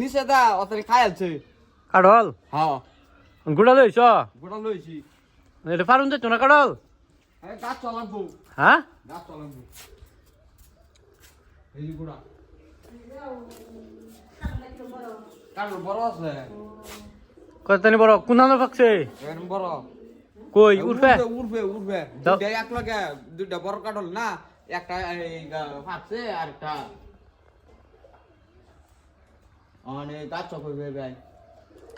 নিচে দা অতরি কাঢ়ল হ্যাঁ। গুড়া লইছ গোটা লইছি এটা পারুন যাইতো না কাঢ়ল এই গাছ চলাবো। হ্যাঁ গাছ চলাবো। এই যে গোড়া বড় আছে। কতনি বড় কোনানো পাকছে বড়। কই দুইটা এক লগে দুইটা বড় কাটল না। একটা ফাটছে আর একটা। মানে গাছ চকবে ভাই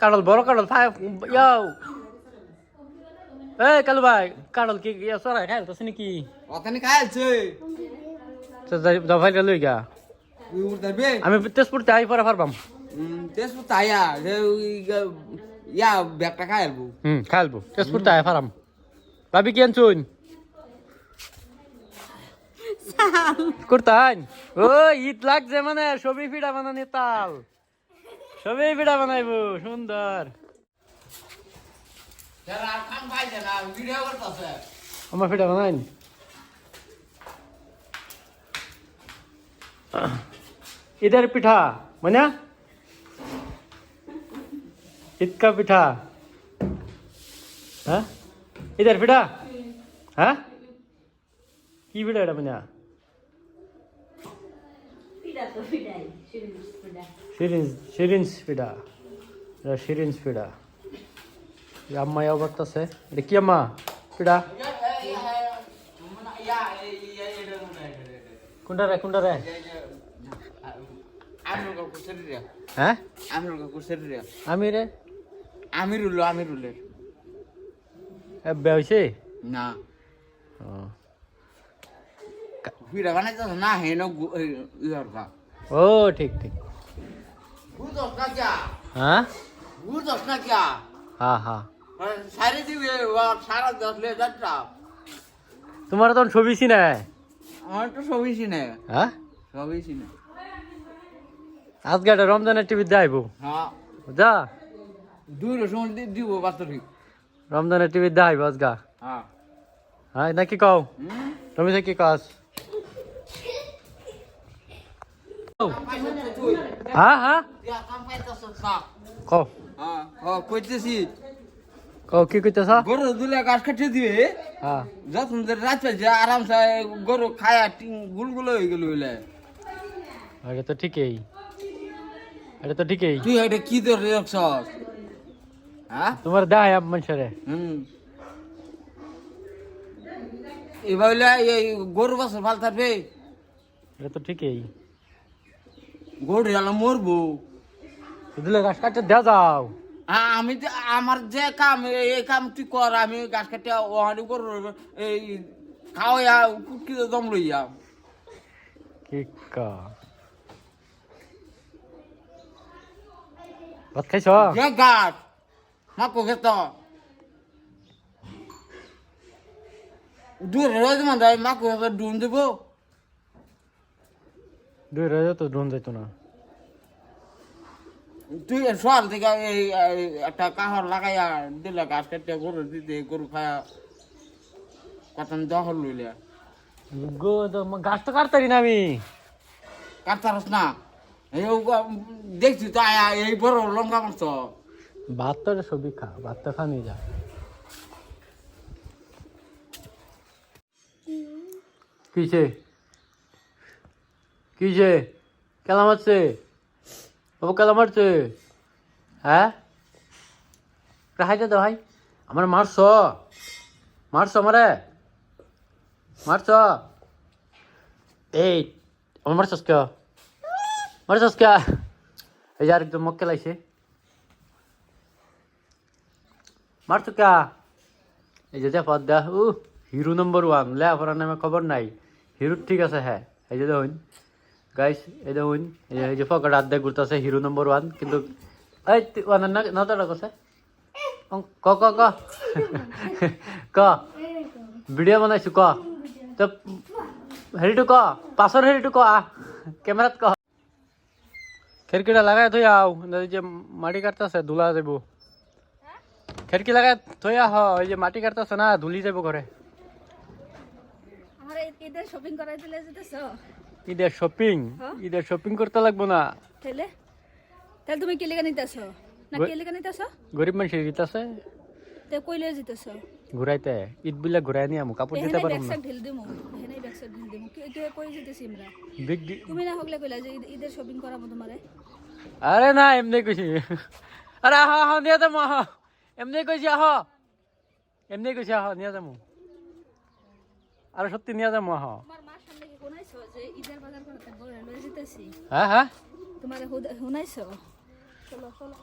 কাঢ়ল বড় ফাই ইয়াও। এই কালু ভাই কাঢ়ল কি সরাই খাই তো নাকি? ওখানে খাই আছে দফাইটা লই গা আমি তেজপুরতে আই পরে পারবাম তেসু তাইয়া ইয়া ব্যাগটা খাই আলবো। হুম খাইলবো তেজপুরতে আই পারাম ভাবি কি আনছুন? করতান। ও ঈদ লাগছে মানে সবই পিঠা বানানি তাল। সবই পিঠা বানাইবো সুন্দর। আমার পিঠা বানাইন ইদের পিঠা মানে? ঈদ পিঠা। হ্যাঁ? ইদের পিঠা? হ্যাঁ? কি পিঠা এটা মানে? সিরিঞ্জ পিঠা এটা সিরিঞ্জ পিঠা আম্মা ইয়াও করতেছে। এটা কি আম্মা? পিঠা কোনটা রে কোনটা রে? হ্যাঁ? আমি রে? আমিরুল আমিরুলের। এবে হয়েছে না। ও। ভিড়া বানাইতে না হেন ইয়ার কা ও ঠিক ঠিক। বুঝছ না কিয়া? হ্যাঁ? বুঝছ না কিয়া? হ্যাঁ হ্যাঁ সারি দিবে সারা দশ লে যাত্রা তোমার তখন ছবি চিনে আমার তো চিনে হ্যাঁ? চিনে আজকে একটা রমজানের টিভি যাইব হ্যাঁ। যা। দুই রসুন দিব বাস্তবিক রমজানের টিভি যাইব আজকা। হ্যাঁ। হ্যাঁ নাকি কও? হুম? তুমি সে কি কাজ হ্যাঁ হ্যাঁ দিয়া কাম পাইতাছ না কও হ্যাঁ ও কইতেছি কও কি কইতেছ গরু দুলে গাছ কাটিয়ে দিবে হ্যাঁ যখন রাত পাইছে আরামসে গরু খায়া গুলগুলো হয়ে গেল বলে এটা তো ঠিকই এটা তো ঠিকই তুই এটা কি তোর রাখছ হ্যাঁ তোমার দেয় মানুষেরে হুম এবার হইলে এই গরু বছর ভালো থাকবে এটা তো ঠিকই গরু হলে মরবো। দিলে গাছ কাটতে দেওয়া যাও। আমি যে আমার যে কাম এই কাম তুই কর আমি গাছ কাটে ওহানি গরু এই খাওয়া কুটকি দম লইয়া। কি কা। ভাত খাইছ? যে গাছ মাকো খেত দূর রোজ মানে মাকো খেত ডুন দেবো। দুই রাজা তো ড্রোন যাইতো না। তুই সকাল থেকে এই একটা কাহর লাগাইয়া দিলে গাছ কাটতে গরু দিতে গরু খায়া কত দখল লইলে? গাছ তো কাটতারি না আমি। কাটতারস না? এই দেখছি তো আয়া এই বড় লঙ্কা মাছ ভাত তো সবই খা ভাত তো খানি যা কিছে কিছে কেলা মারছে? বাবু কেলা মারছে? হ্যাঁ? রাহাই দে ভাই আমার মারছ। মারছ আমারে? মারছ? এই, আমার মারছস কে মারছস কে এই যে আরেকজন মক্কে লাইছে। মারছো কে এই যে দেখো, দেখ উ হিরো নম্বর ওয়ান লেখাপড়ার নামে খবর নাই। হিরো ঠিক আছে হ্যাঁ। এই যে দেখুন। গাইস এই দেখুন এই যে- হাত দিয়ে ঘুরতেছে হিরো নম্বর ওয়ান কিন্তু এই ওয়ানের না নতটা কছে ক ক ক? ক? ভিডিও বনাইছো, ক? তো হেৰিটো ক? পাছৰ হেৰিটো ক? আহ, কেমেৰাত ক? খিৰিকীটা লগাই থৈ আহ যে মাটি কাটতেছে, ধূলা যাব খিড়কি লাগাই থৈ আহ, এই যে মাটি কাটতেছে না, ধুলি যাব ঈদের শপিং করাই দিলে যেতেছ ঈদের শপিং? ঈদের শপিং করতে লাগবো না। তাহলে? তাহলে তুমি কেলেকা নিতেছ? না গো- কেলেকা নিতেছ? গরিব মানুষের ঈদ আছে। তে কইলে জিতেছ। ঘুরাইতে ঈদ বিলাক ঘুরাই নিয়ে আমু কাপড় দিতে পারব না। ঢেল দিমু ব্যাগ স্যাগ ঢেল দিমু। কে কে কই জিতেছি আমরা বিগ তুমি না হগলে কইলা যে ঈদ- ঈদের শপিং করাবো তোমারে। আরে না এমনি কইছি। আরে আহ আহ নিয়ে যাব আহ। এমনি কইছি আহ। এমনি কইছি আহ নিয়ে যাব আরে সত্যি নিয়ে যাব আহ তোমার মার সামনে কি শুনাইছো যে ঈদের বাজার করতে বলে লয়ে জিতেছি হ্যাঁ হ্যাঁ। তোমারে শুনাইছো চলো চলো।